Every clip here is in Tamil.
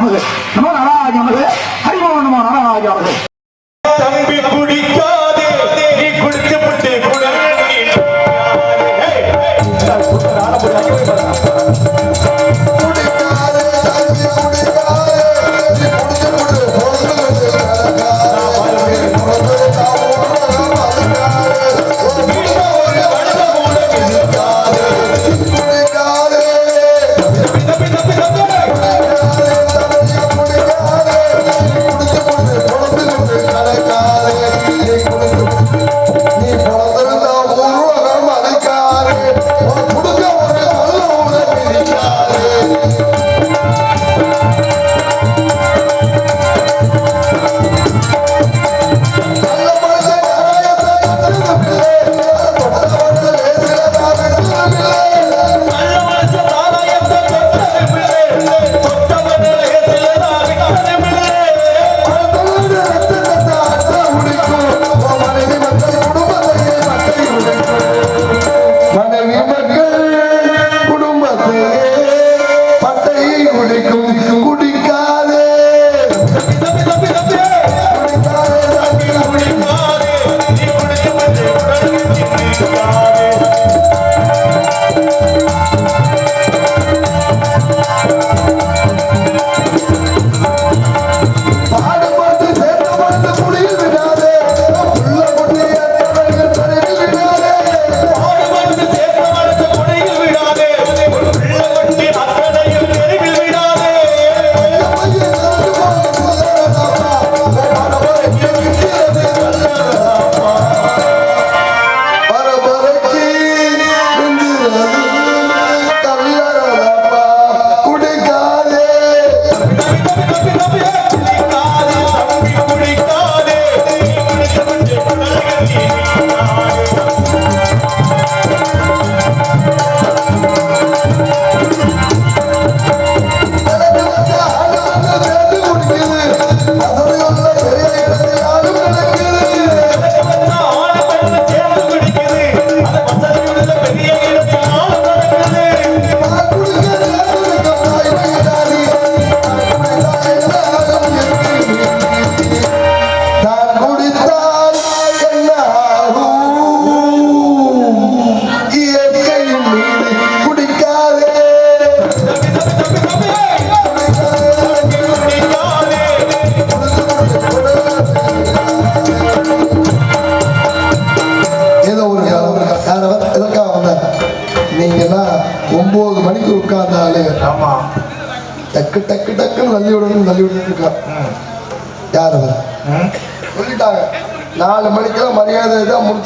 நமது நமோ நாராயண நமது ஹரிமோ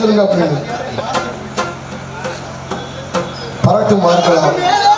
கொடுத்துருங்க அப்படின்னு பறக்கும் மார்க்கலாம்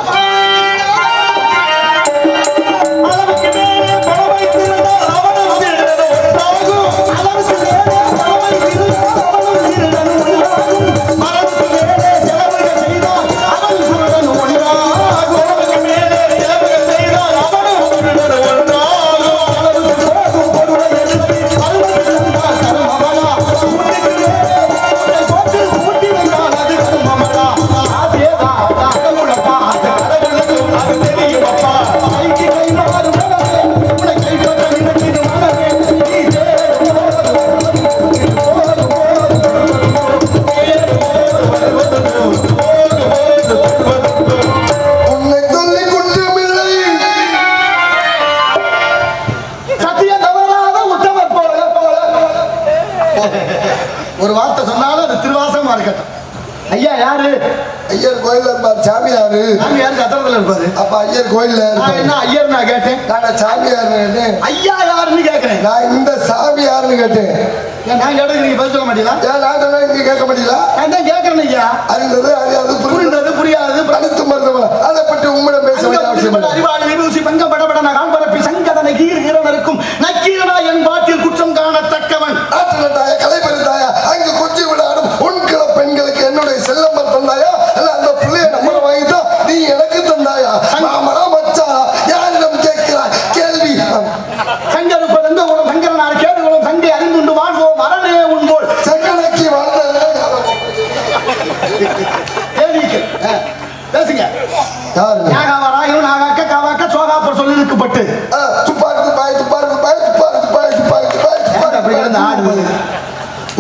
அந்த ஆடு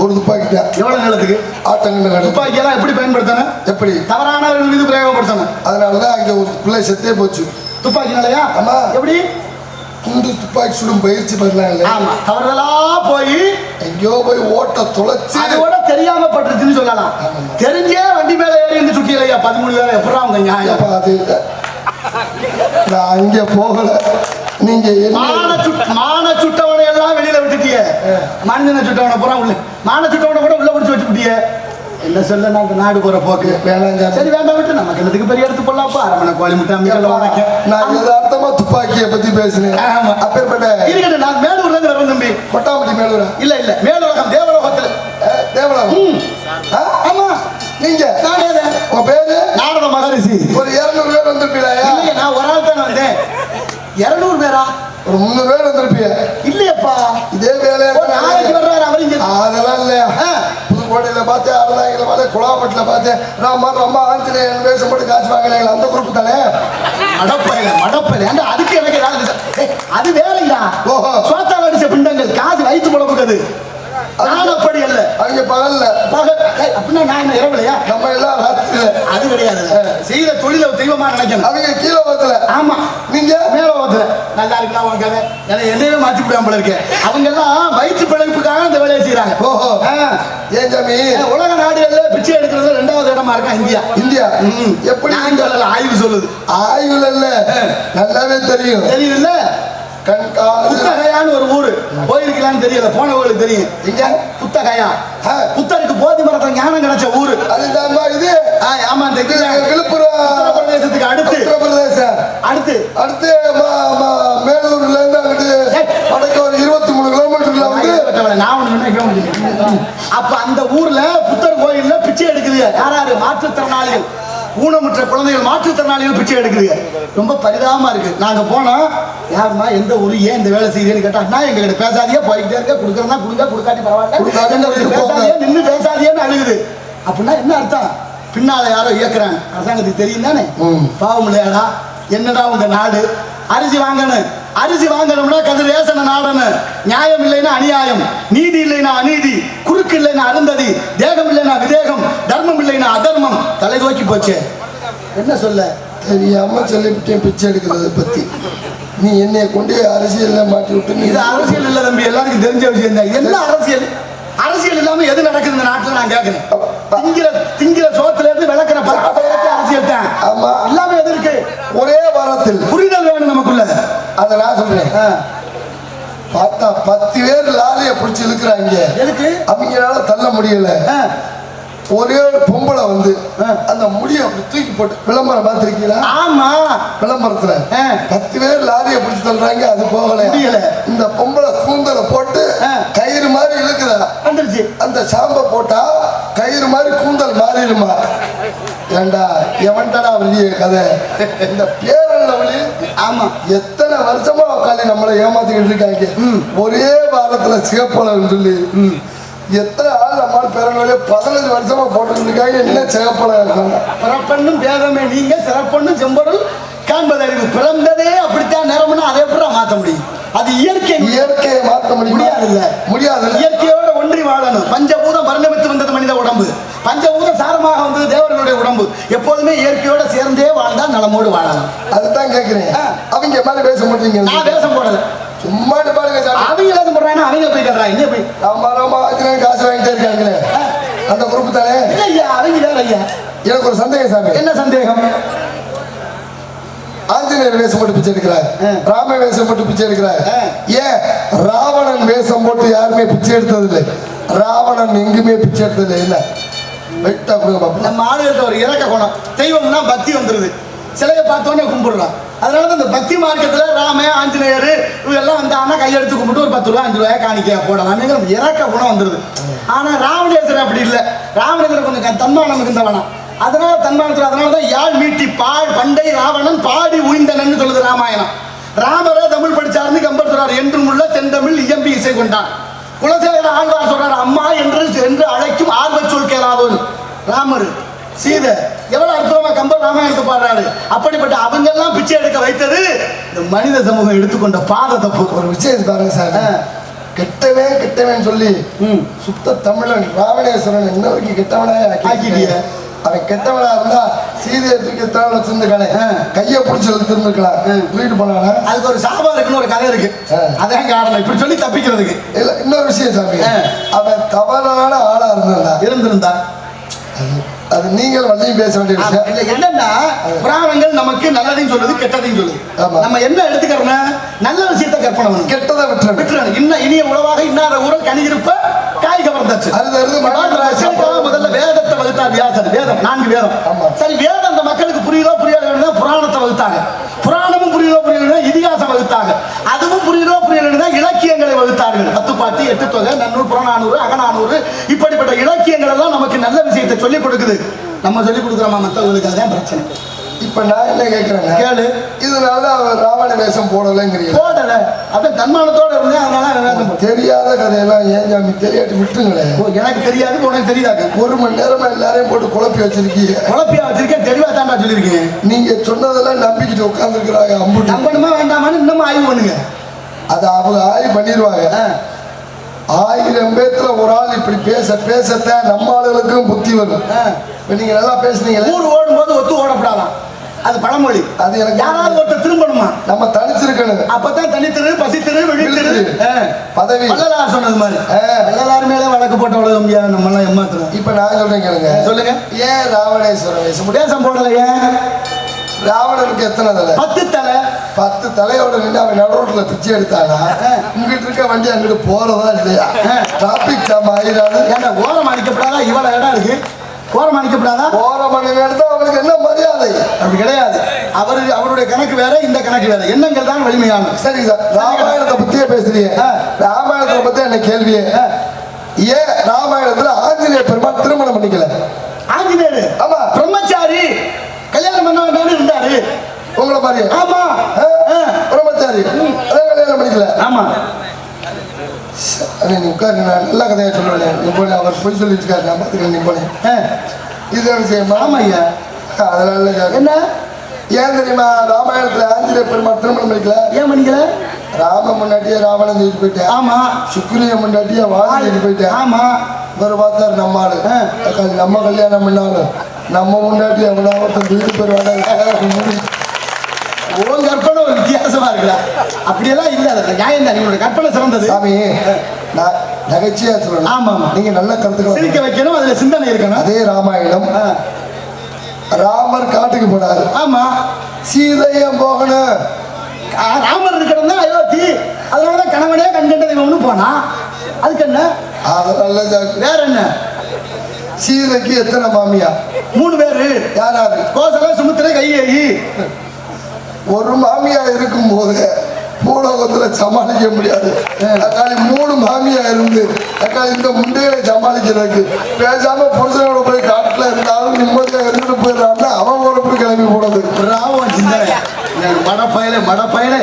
ஒரு துப்பாக்கி தான் எவ்வளவு நேரத்துக்கு ஆட்டங்கண்டு நடக்கும் துப்பாக்கி எல்லாம் எப்படி பயன்படுத்தணும் எப்படி? தவறானவர்கள் மீது பிரயோகப்படுத்தணும் அதனாலதான் அங்க ஒரு பிள்ளை செத்தே போச்சு. துப்பாக்கி நிலையா ஆமா. எப்படி? குண்டு துப்பாக்கி சுடும் பயிற்சி பண்ணலாம் இல்ல ஆமா. தவறுதலா போய் எங்கேயோ போய் ஓட்ட தொலைச்சு. அது கூட தெரியாம பட்டுருச்சுன்னு சொல்லலாம். தெரிஞ்சே வண்டி மேல ஏறி இருந்து சுட்டியலையா? பதிமூணு பேரை? எப்படா அவங்க நியாயம்? அது. நான் அங்க போகல. நீங்க மான சுட் மான சுட்டவனை எல்லாம் வெளியில விட்டுட்டிய. மனிதனை சுட்டவனை பூரா உள்ள மான சுட்டவனை கூட உள்ள பிடிச்சு வச்சு விட்டிய என்ன சொல்ல நான் நாடு போற போக்கு. சாமி. சரி வேண்டாம் விட்டு நமக்கு என்னத்துக்கு பெரிய எடுத்து போடலாப்பா அரமனை கோழி முட்டை நான் யதார்த்தமா துப்பாக்கியை பத்தி பேசினேன். ஆமா. அப்பேற்பட்ட இருக்கட்டும் நான் மேலூர்ல இருந்து வரேன் தம்பி. கொட்டாம்பட்டி மேலூரா? இல்ல இல்ல மேலுலகம் தேவலோகத்துல. தேவலாம் ஆமா. நீங்க? நானே தான். உங்க பேரு? நாரத மகரிஷி. ஒரு இருநூறு பேர் வந்திருப்பீங்களா? இருநூறு பேரா? ஒரு முந்நூறு பேர் வந்திருப்பீங்க இல்லையப்பா. இதே வேலையா நாளைக்கு வர்றாரு அவர் இங்க. அதெல்லாம் இல்லையா. புதுக்கோட்டையில பார்த்தேன் அருணாகில பார்த்தேன் குளாப்பட்டில பார்த்தேன். ராமா ரொம்ப ஆஞ்சநேயன் வேஷம் போட்டு காட்சி வாங்கினாங்களே? அந்த குரூப் தானே? மடப்பையில மடப்பையில. ஏன்டா அதுக்கு எனக்கு ஏதாவது அது வேலைடா ஓஹோ. சோத்தால் அடிச்ச பிண்டங்கள் காசு வயிற்று குழப்புக்கு அது. நான் அப்படி அல்ல. அவங்க பகல்ல. பகல் அப்படின்னா நான் இரவுலையா? நம்ம எல்லாம் ராத்திரில அது கிடையாது. செய்யற தொழில தெய்வமா நினைக்கணும். அவங்க கீழே வரத்துல ஆமா. நீங்க? மேல ஓத்துல நல்லா இருக்கலாம் உங்க கதை? ஏன்னா என்னையே மாத்தி விடாம போல இருக்கு. அவங்க எல்லாம் வயிற்று பிழைப்புக்காக அந்த வேலையை செய்யறாங்க ஓஹோ. ஏன் சாமி உலக நாடுகள்ல பிச்சை எடுக்கிறதுல ரெண்டாவது இடமா இருக்கா இந்தியா? இந்தியா. எப்படி ஆய்வு சொல்லுது. ஆய்வுல இல்ல. நல்லாவே தெரியும். காது புத்தகையான்னு ஒரு ஊரு. போயிருக்கலான்னு தெரியல. போனவங்களுக்கு தெரியும். இங்க புத்தகையா. புத்தருக்கு போதி மரத்துல ஞானம் கிடைச்ச ஊரு. அதுதான்மா இது. ஆமா விழுப்புரம். உத்தரப்பிரதேசத்துக்கு அடுத்து. உத்தரப்பிரதேசம் அடுத்து. அடுத்து மேலூர்ல இருந்து அங்கிட்டு. வடக்கு ஒரு இருபத்தி மூணு கிலோமீட்டர்ல வந்து நான் ஒண்ணு நினைக்க முடியல. அப்ப அந்த ஊர்ல புத்தர் கோயில்ல பிச்சை எடுக்குது. யார் யாரு மாற்றுத்திறனாளிகள். ஊனமுற்ற குழந்தைகள் மாற்றுத்திறனாளிகள் பிச்சை எடுக்குது. ரொம்ப பரிதாபமா இருக்கு. நாங்க போனோம். யாருமா எந்த ஊரு ஏன் இந்த வேலை செய்யுதுன்னு கேட்டா நான் எங்க கிட்ட போய்கிட்டே இருக்க கொடுக்கறதா கொடுங்க கொடுக்காட்டி பரவாயில்ல. பேசாதீங்க நின்று பேசாதீங்கன்னு அழுகுது. அப்படின்னா என்ன அர்த்தம்? பின்னால யாரோ இயக்குறாங்க. அரசாங்கத்துக்கு தெரியும் தானே. பாவம் இல்லையாடா? என்னடா உங்க நாடு? அரிசி வாங்கணும். அரிசி வாங்கணும்னா கது ரேசன நாடணும். நியாயம் இல்லைன்னா அநியாயம். நீதி இல்லைன்னா அநீதி. குறுக்கு இல்லைன்னா அருந்ததி. தேகம் இல்லைன்னா விதேகம். தர்மம் இல்லைன்னா அதர்மம். தலை தூக்கி போச்சு. என்ன சொல்ல? தெரியாம சொல்லிவிட்டேன் பிச்சை எடுக்கிறத பத்தி. நீ என்னைய கொண்டு அரசியல்ல மாட்டி விட்டு இது அரசியல் இல்ல தம்பி எல்லாருக்கும் தெரிஞ்ச விஷயம் தான். என்ன அரசியல்? அரசியல் இல்லாம எது நடக்குது இந்த நாட்டுல நான் கேட்கிறேன் திங்கிற திங்கிற சோத்துல இருந்து விளக்குற வரைக்கும் அரசியல் தான். ஆமா. இல்லாம எது இருக்கு? ஒரே வாரத்தில். புரிதல் வேணும் நமக்குள்ள. அதை நான் சொல்றேன். பார்த்தா பத்து பேர் லாரியை பிடிச்சி இழுக்கிறாங்க. எதுக்கு? அவங்களால தள்ள முடியல. ஒரே பொம்பளை வந்து. அந்த முடியை தூக்கி போட்டு விளம்பரம் பார்த்திருக்கீங்களா? ஆமா. விளம்பரத்துல. பத்து பேர் லாரியை பிடிச்சி தள்ளுறாங்க அது போகல. முடியல. இந்த பொம்பளை கூந்தலை போட்டு. கயிறு மாதிரி இழுக்குதா? வந்துருச்சு. அந்த சாம்பை போட்டா கயிறு மாதிரி கூந்தல் மாறிடுமா? ஏண்டா எவன்டா வெளிய கதை? இந்த பேரளவுல ஆமா. எத்தனை வருஷமா உட்காந்து நம்மளை ஏமாத்திக்கிட்டு இருக்காங்க? ஒரே வாரத்துல சிகப்பளம் சொல்லி. எத்தனை பேரளவுல பதினஞ்சு வருஷமா போட்டுக்கிட்டு இருக்காங்க என்ன சிகப்பளம் இருக்காங்க பிறப்பெண்ணும் பேதமே. நீங்க சிறப்பெண்ணும் செம்பொருள் காண்பது அறிவு பிறந்ததே அப்படித்தான் நிறம்னா அதை எப்படி மாத்த முடியும்? அது இயற்கை இயற்கையை மாற்ற முடியுமா? முடியாதுல்ல. முடியாதுல்ல. இயற்கையோட ஒன்றி வாழணும். பஞ்சபூதம் பரிணமித்து வந்தது மனித உடம்பு. பஞ்சபூதம் சாரமாக வந்தது தேவர்களுடைய உடம்பு. எப்போதுமே இயற்கையோட சேர்ந்தே வாழ்ந்தா நலமோடு வாழலாம். அதுதான் கேக்குறேன். ஆ. அவங்க மேல பேச மாட்டீங்க. நான் வேஷம் போடல சும்மா பாருங்க சாமி. அவங்க ஏதாவது போடுறாங்க அவங்க போய் கேட்கறாங்க என்ன போய். ஆமா ஆமா ஆஞ்சநேயன் காசு வாங்கிட்டே இருக்காங்களே. அந்த குரூப் தானே? இல்ல ஐயா அவங்க வேற ஐயா. எனக்கு ஒரு சந்தேகம் சாமி. என்ன சந்தேகம்? ஆஞ்சநேயர் வேஷம் போட்டு பிச்சை எடுக்கிறார். ராம வேஷம் போட்டு பிச்சை எடுக்கிறார். ஏன்? ராவணன் வேஷம் போட்டு யாருமே பிச்சை எடுத்தது இல்லை ராவணன் எங்குமே பிச்சை எடுத்தது இல்லை. நம்ம ஆளுகிட்ட ஒரு இறக்க குணம். தெய்வம்னா பக்தி வந்துருது. சிலையை பார்த்தோன்னே கும்பிடுறோம் அதனால தான் இந்த பக்தி மார்க்கத்தில் ராம ஆஞ்சநேயர் கையெழுத்து கும்பிட்டு ஒரு பத்து ரூபா அஞ்சு ரூபாய் காணிக்க போடலாம்ங்கிற இறக்க குணம் வந்துருது. ஆனால் ராமநேசர் அப்படி இல்லை. ராமநேசர் கொஞ்சம் க- தன்மானம் இருந்தவனா அதனால தன்மானத்தில் அதனால தான் யாழ் மீட்டி பாழ் பண்டை ராவணன் பாடி உயிர்ந்தனன்னு சொல்லுது ராமாயணம். ராமரே தமிழ் படிச்சாருன்னு கம்பர் சொல்றாரு. என்றும் உள்ள தென்தமிழ் இயம்பி இசை கொண்டான். குலசேகர ஆழ்வார் சொல்றாரு அம்மா என்று என்று அழைக்கும் ஆர்வச் சொல் கேளாதோன்னு. ராமர் சீதை எவ்வளவு அற்புதமா கம்பர் ராமாயணத்தை பாடுறாரு அப்படிப்பட்ட அவங்க எல்லாம் பிச்சை எடுக்க வைத்தது இந்த மனித சமூகம் எடுத்துக்கொண்ட பாத தப்பு ஒரு விஷயம் பாருங்க சார் ஆ. கெட்டவன் சொல்லி. சுத்த தமிழன் ராவணேஸ்வரன் இன்ன வரைக்கும் கெட்டவனா ஆக்கிட்டியே. அவன் கெட்டவனா இருந்தா சீதையை தூக்கி எத்தனை வச்சிருந்துக்கானே ஆ. கையை பிடிச்சி இழுத்துருந்துக்கலாம் ஆ. தூக்கிட்டு போனானா அதுக்கு ஒரு சாபம் இருக்குன்னு ஒரு கதை இருக்கு. அதான் காரணம் இப்படி சொல்லி தப்பிக்கிறதுக்கு இல்ல இன்னொரு விஷயம் சாமி. அவன் தவறான ஆளா இருந்தா இருந்திருந்தா அது நீங்கள் வள்ளியும் பேச வேண்டிய. விஷயம். இல்ல என்னன்னா புராணங்கள் நமக்கு நல்லதையும் சொல்லுது கெட்டதையும் சொல்லுது. ஆமா. நம்ம என்ன எடுத்துக்கிறோம்னா நல்ல விஷயத்தை கற்பனை பண்ணணும். கெட்டதை விட்டுறது விட்டுறணும். இன்ன இனிய உணவாக இன்னாத ஊரல் கனி இருப்ப காய் கவர்ந்தாச்சு. இந்த மண்ணு மக்களுக்காக முதல்ல வேதத்தை வகுத்தார் வியாசர். வேதம் நான்கு வேதம். ஆமா. சரி வேதம் அந்த மக்களுக்கு புரியுதோ புரியலன்னா புராணத்தை வகுத்தாங்க. புராணமும் புரியுதோ புரியலன்னா இதிகாசம் வகுத்தாங்க. அதுவும் புரியுதோ புரியலன்னா இலக்கியங்களை வகுத்தார்கள். பத்து பாட்டு எட்டு தொகை நன்னூறு புறநானூறு அகநானூறு இப்படிப்பட்ட இலக்கியங்கள் எல்லாம் நமக்கு நல்ல விஷயத்தை சொல்லிக் கொடுக்குது. நம்ம சொல்லிக் கொடுக்குறோமா மற்றவங்களுக்கு அதுதான் பிரச்சனை. இப்ப நான் என்ன கேக்குறேன்னா கேளு. இதனாலதான் அவன் ராவண வேஷம் போடலைங்கிறீங்க. போடல. அவன் தன்மானத்தோட இருந்தேன் அதனால அவன். தெரியாத கதையெல்லாம் ஏன் சாமி தெரியாட்டி விட்டுங்களேன் ஓ எனக்கு தெரியாது உனக்கு தெரியாதாங்க ஒரு மணி நேரமா எல்லாரையும் போட்டு குழப்பி வச்சிருக்கீங்க. குழப்பியா வச்சிருக்கேன் தெளிவா தான்டா சொல்லியிருக்கேன் நீங்க சொன்னதெல்லாம் நம்பிக்கிட்டு உட்காந்துருக்கிறாங்க அம்புட்டு. நம்பணுமா வேண்டாமான்னு இன்னமும் ஆய்வு பண்ணுங்க. அது அவங்க ஆய்வு பண்ணிடுவாங்க. ஆயிரம் பேத்துல ஒரு ஆள் இப்படி பேச பேசத்தான் நம்ம ஆளுகளுக்கும் புத்தி வரும். இப்ப நீங்க நல்லா பேசுனீங்களே. ஊர் ஓடும்போது ஒத்து ஓடப்படாதான். அது பழமொழி. அது எனக்கு யாராவது ஒருத்தர் திரும்பணுமா? நம்ம தனிச்சிருக்கணும். அப்பதான் தனித்திரு பசித்திரு விழித்திரு. பதவி. வள்ளலார் சொன்னது மாதிரி. வள்ளலார் மேல வழக்கு போட்ட உலகம் நம்ம எல்லாம் ஏமாத்துறோம். இப்ப நான் சொல்றேன் கேளுங்க. சொல்லுங்க. ஏன் ராவணேஸ்வரன் போட்டு- தேசம் போடலையே. ராவணனுக்கு எத்தனை தலை? பத்து தலை. பத்து தலையோட நின்று அவன் நடுரோட்ல பிச்சை எடுத்தானா? உங்ககிட்ட இருக்க வண்டி அங்கிட்டு போறதா இல்லையா? டிராபிக் ஜாம் ஆயிராது ஏன்டா ஓரம் அடிக்கப்படாதா இவ்வளவு இடம் இருக்கு. ஓரம் அடிக்கப்படாதா போற மணி நேரத்துல அவனுக்கு என்ன மரியாதை? அப்படி கிடையாது. அவரு அவருடைய கணக்கு வேற இந்த கணக்கு வேற. எண்ணங்கள் தான் வலிமையானது சரி சார். ராமாயணத்தை பத்தியே பேசுறீங்க. ராமாயணத்தை பத்தி என்ன கேள்வியே. ஏன் ராமாயணத்துல ஆஞ்சநேய பெருமாள் திருமணம் பண்ணிக்கல? ஆஞ்சநேயர்? ஆமா. பிரம்மச்சாரி கல்யாணம் பண்ண வேண்டாம்னு இருந்தாரு. உங்களை மாதிரி ஆமா. பிரம்மச்சாரி அதான் கல்யாணம் பண்ணிக்கல ஆமா. அண்ணே, நீ உட்காரு. நான் நல்ல கதையா சொல்லுவேன். நீ போனே அவர் போய் சொல்லிட்டு இருக்காரு. நான் பாத்துக்கிறேன் நீ போனேன். இது விஷயமா? ஆமா ஐயா. அதெல்லாம் இல்லை சார். என்ன? ஏன் தெரியுமா? ராமாயணத்துல ஆஞ்சநேய பெருமாள் திருமணம் பண்ணிக்கல? ஏன் பண்ணிக்கல? ராம முன்னாடியே ராவணன் தூக்கிட்டு போயிட்டேன் ஆமா. சுக்ரிய முன்னாடியே வாழ தூக்கிட்டு போயிட்டேன் ஆமா. இவர் பார்த்தாரு நம்ம ஆளு. நம்ம கல்யாணம் பண்ணாலும் நம்ம முன்னாடி தூக்கிட்டு போயிடுவாங்க உன் கற்பனை ஒரு வித்தியாசமா இருக்குடா அப்படியெல்லாம் இல்ல. அது நியாயம் தான். கற்பனை சிறந்தது. சாமி நான் நகைச்சியா சொல்லணும் ஆமா, ஆமா. நீங்க நல்ல கருத்துக்கள் சிரிக்க வைக்கணும் அதுல சிந்தனை இருக்கணும். அதே ராமாயணம். ராமர் காட்டுக்கு போனாரு. ஆமா. சீதையம் போகணும் ராமர் இருக்கிறது தான் அயோத்தி. அதனாலதான் கணவனே கண்கண்ட தெய்வம்னு போனா. அதுக்கு என்ன. வேற என்ன? சீதைக்கு எத்தனை மாமியா? மூணு பேரு. யாராரு கோசல சுமுத்திரை கையேயி ஒரு மாமியா இருக்கும் போது பூலோகத்துல சமாளிக்க முடியாது. தக்காளி மூணு மாமியா இருந்து தக்காளி இந்த முண்டைகளை சமாளிக்கிறதுக்கு. பேசாம புருஷனோட போய் காட்டுல இருந்தாலும் நிம்மதியா இருந்துட்டு போயிடறான்னா அவன் பொறுப்பு கிளம்பி போனது. ராவன் சிந்தனை மடப்பயலே மடப்பயலே.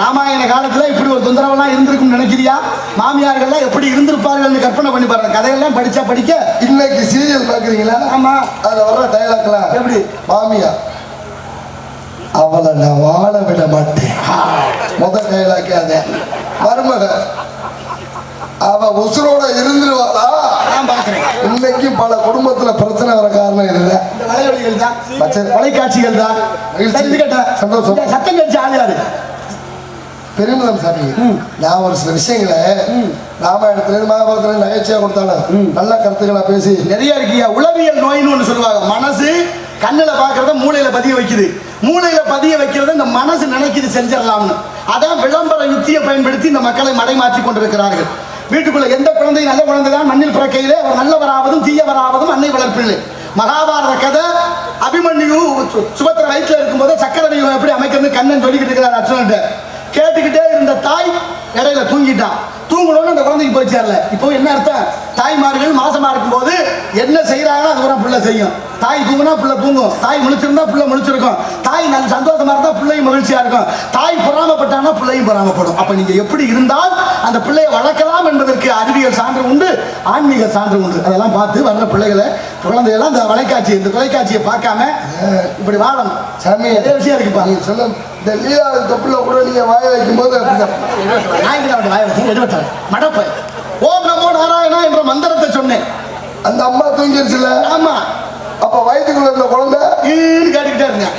ராமாயண காலத்துல இப்படி ஒரு தொந்தரவெல்லாம் இருந்திருக்கும் நினைக்கிறியா? மாமியார்கள்லாம் எப்படி இருந்திருப்பார்கள்னு கற்பனை பண்ணி பாருங்க. கதையெல்லாம் படிச்சா படிக்க. இன்னைக்கு சீரியல் பாக்குறீங்களா ஆமா. அதுல வர்ற டைலாக்லாம் எப்படி? மாமியா அவளை நான் வாழ விட மாட்டேன். முத டைலாக்கே அதே மருமக அவ உசுரோட இருந்துருவாளா? இன்னைக்கு பல குடும்பத்துல பிரச்சனை வர காரணம் இதுதான். தொலைக்காட்சிகள் தான். சந்தோஷம். சத்தம் கட்சி ஆள் யாரு? பெருமிதம் சாமி. நான் ஒரு சில விஷயங்களை ராமாயணத்துல இருந்து மகாபாரதத்துல இருந்து நகைச்சுவையா கொடுத்தாலும் நல்ல கருத்துக்களா பேசி. நிறைய இருக்கியா? உளவியல் நோயின்னு ஒன்று சொல்லுவாங்க. மனசு கண்ணுல பார்க்கறத மூளையில பதிய வைக்குது. மூளையில பதிய வைக்கிறத இந்த மனசு நினைக்கிறது செஞ்சிடலாம்னு. அதான் விளம்பர யுக்தியை பயன்படுத்தி இந்த மக்களை மடைமாற்றி கொண்டிருக்கிறார்கள். வீட்டுக்குள்ள எந்த குழந்தை நல்ல குழந்தை தான் மண்ணில் பிறக்கையிலே அவர் நல்லவராவதும் தீயவராவதும் அன்னை வளர்ப்பில்லை மகாபாரத கதை அபிமன்யு சு- சுபத்திர வயிற்றுல இருக்கும்போது சக்கர வியூகம் எப்படி அமைக்கிறது கண்ணன் சொல்லிக்கிட்டு இருக்கிறார் அர்ஜுனன்ட்ட கேட்டுக்கிட்டே இருந்த தாய் இடையில தூங்கிட்டான். தூங்கணும்னு அந்த குழந்தைக்கு போய் சேரல. இப்போ என்ன அர்த்தம்? தாய்மார்கள் மாசமா இருக்கும்போது என்ன செய்யறாங்களோ அது கூட பிள்ளை செய்யும். தாய் தூங்குனா பிள்ளை தூங்கும். தாய் முழிச்சிருந்தா பிள்ளை முழிச்சிருக்கும். தாய் நல்ல சந்தோஷமா இருந்தா பிள்ளையும் மகிழ்ச்சியா இருக்கும். தாய் பொறாமப்பட்டானா பிள்ளையும் பொறாமப்படும். அப்ப நீங்க எப்படி இருந்தால் அந்த பிள்ளையை வளர்க்கலாம் என்பதற்கு அறிவியல் சான்று உண்டு ஆன்மீக சான்று உண்டு. அதெல்லாம் பார்த்து வர்ற பிள்ளைகளை குழந்தைகள்லாம் இந்த தொலைக்காட்சி இந்த தொலைக்காட்சியை பார்க்காம இப்படி வாழணும். சாமி நிறைய விஷயம் இருக்குப்பா நீங்க சொல்ல இந்த லீலாவது தொப்புல கூட நீங்க வாய வைக்கும் போது அவன் வாய வச்சு எழுபத்தாறு மடப்பை ஓம் நமோ நாராயணா என்ற மந்திரத்தை சொன்னேன். அந்த அம்மா தூங்கிருச்சுல ஆமா. அப்ப வயிற்றுக்குள்ள இருந்த குழந்தை கேட்டுக்கிட்டே இருந்தேன்.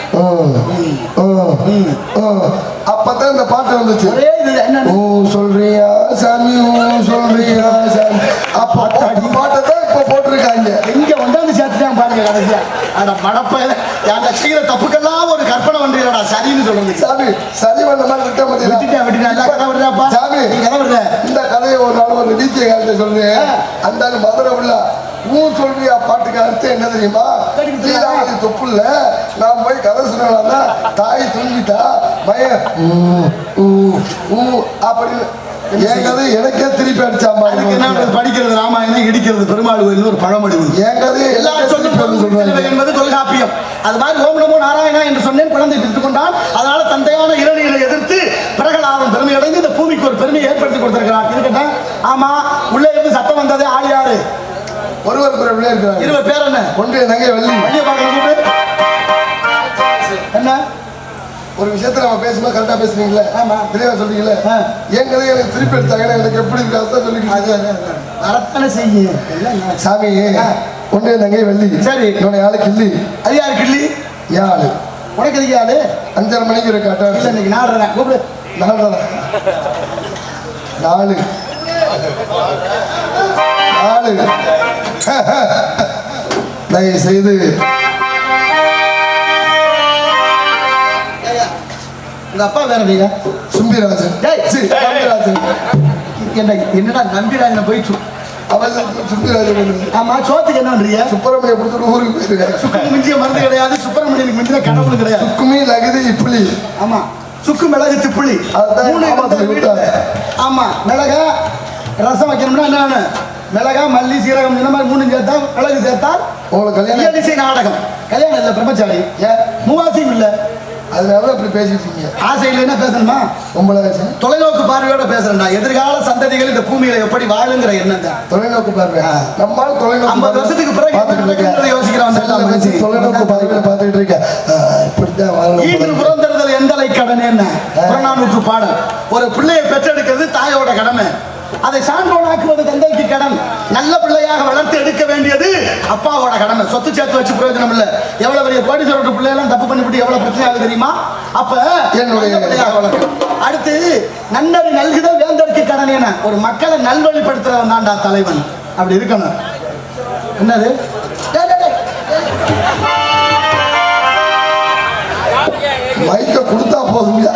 அப்பதான் இந்த பாட்டு வந்துச்சு. ஊ சொல்றியா சாமி ஊ சொல்றியா சாமி. அப்ப போட்ட பாட்டை தான் இப்ப போட்டிருக்காங்க. இங்க கொண்டாந்து சேர்த்துட்டான் பாருங்க கடைசியா. அட மடப்பை அந்த செய்யற தப்புக்கெல்லாம் ஒரு கற்பனை பண்றீங்களா சரின்னு சொல்றது சாமி சரி பண்ண மாதிரி இருக்க விட்டுட்டேன் விட்டுட்டேன். எல்லா கதை விடுறாப்பா சாமி நீ கதை விடுற இந்த கதையை ஒரு நாள் ஒரு நீத்திய காலத்தை சொல்றேன். அந்த மதுரை உள்ள ஊ சொல்றியா பாட்டுக்கு அர்த்தம் என்ன தெரியுமா? லீலாவதி தொப்புல நான் போய் கதை சொன்னா தாய் ஊ, ஊ அப்படின்னு என் கதை எனக்கே திருப்பி அடிச்சா அதுக்கு என்ன பண்றது? மாதிரி படிக்கிறது ராமாயணம் இடிக்கிறது பெருமாள் கோயில் ஒரு பழமொழி உண்டு. என் கதையை எல்லா எனக்கே சொல்லும் திருப்பி வந்து பொருளும் சொல்றாங்க என்பது தொல்காப்பியம். அது மாதிரி ஓம் நமோ நாராயணா என்று சொன்னேன் குழந்தை பிடித்துக் கொண்டான். அதனால தந்தையான இரணியனை எதிர்த்து பிரகலாதன் பெருமை அடைந்து இந்த பூமிக்கு ஒரு பெருமையை ஏற்படுத்தி கொடுத்திருக்கிறான் இருக்கட்டும் ஆமா உள்ளே இருந்து சத்தம் வந்தது ஆள் யாரு ஒருவர் பிறப்பிலே இருக்கிறார் இருவர் பேர் என்ன? ஒன்றிய நகை வள்ளி. வண்டியை பார்க்கணும் என்ன? ஒரு விஷயத்த நம்ம பேசும்போது கரெக்டா பேசுறீங்களே? ஆமா. தெளிவா சொல்றீங்களே. என் கதையை எனக்கு திருப்பி எடுத்தாங்கன்னா எனக்கு எப்படி இருக்கு அதான் அது சொல்லிக்கிட்டு வரத்தானே நான். சாமி ஒன்றிய நகை வள்ளி. சரி. என்னுடைய ஆளு கிள்ளி. அது யாரு கிள்ளி? ஏன் ஆளு உனக்கு எதுக்கு ஆளு அஞ்சரை மணிக்கு ஒரு கட்டாச்சு இன்னைக்கு நாடுறேன் கூப்பிடு. நாலு நாலு. நாலு தயவு செய்து உங்க அப்பா வேற நீங்க சும்பிராஜன். நம்பிராஜன் என்ன என்னடா நம்பிராஜனை போய் சு- அவன் சும்பிராஜன் ஆமா சோத்துக்கு என்ன பண்றீங்க? சுப்பிரமணிய கொடுத்துட்டு ஊருக்கு போயிருக்காரு. சுக்கு மிஞ்சிய மருந்து கிடையாது சுப்பிரமணியனுக்கு மிஞ்சின கடவுள் கிடையாது. சுக்குமி லகுதி இப்படி ஆமா சுக்கு மிளகு திப்புளி. மூணு. ஆமா மிளகா ரசம் வைக்கணும்னா என்ன? மிளகா மல்லி சீரகம் இந்த மாதிரி மூணு சேர்த்தா மிளகு சேர்த்தா உங்களுக்கு கல்யாணம். நாடகம். கல்யாணம் இல்ல பிரம்மச்சாரி. ஏன்? மூவாசியும் இல்ல. அதனால அப்படி பேசிட்டு இருக்கீங்க? ஆசை இல்லைன்னா பேசணுமா? உங்களை தொலைநோக்கு பார்வையோட பேசுறேன்டா. எதிர்கால சந்ததிகள் இந்த பூமியில எப்படி வாழுங்கிற எண்ணம் தான். தொலைநோக்கு பார்வை. நம்மால் தொலைநோக்கு ஐம்பது வருஷத்துக்கு பிறகு யோசிக்கிறவன் தொலைநோக்கு பார்வையில பார்த்துட்டு இருக்கேன். ஆ, இப்படித்தான் வாழணும். புறந்தறுதல் எந்தலை கடன் என்ன? புறநானூற்று பாடல். ஒரு பிள்ளையை பெற்றெடுக்கிறது தாயோட கடமை. அதை சான்றோனாக்குவது கடன் நல்ல பிள்ளையாக வளர்த்து எடுக்க வேண்டியது அப்பாவோட கடமை. சொத்து சேர்த்து வச்சு பிரயோஜனம் இல்ல. எவ்வளவு பெரிய கோடீஸ்வரர் பிள்ளையெல்லாம் தப்பு பண்ணிவிட்டு எவ்வளவு பிரச்சனை ஆகுது தெரியுமா? அப்ப என்னுடைய- பிள்ளையாக வளர்க்கணும். அடுத்து நன்னறி நல்குதல் வேந்தருக்கு கடன் என. ஒரு மக்களை நல்வழிப்படுத்துறவன் தான்டா தலைவன். அப்படி இருக்கணும். என்னது. மைக்க கொடுத்தா போதும்